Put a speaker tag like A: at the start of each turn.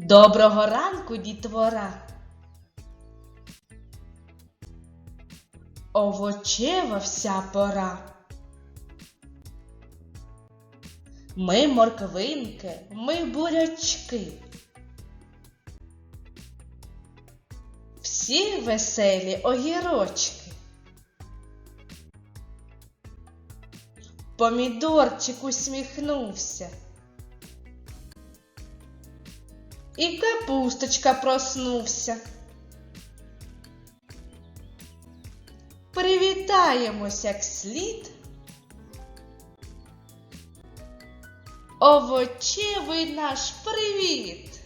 A: Доброго ранку, дітвора. Овочева вся пора. Ми морквинки, ми бурячки. Всі веселі огірочки. Помідорчик усміхнувся. І капусточка проснувся. Привітаємось як слід. Овочевий наш привіт!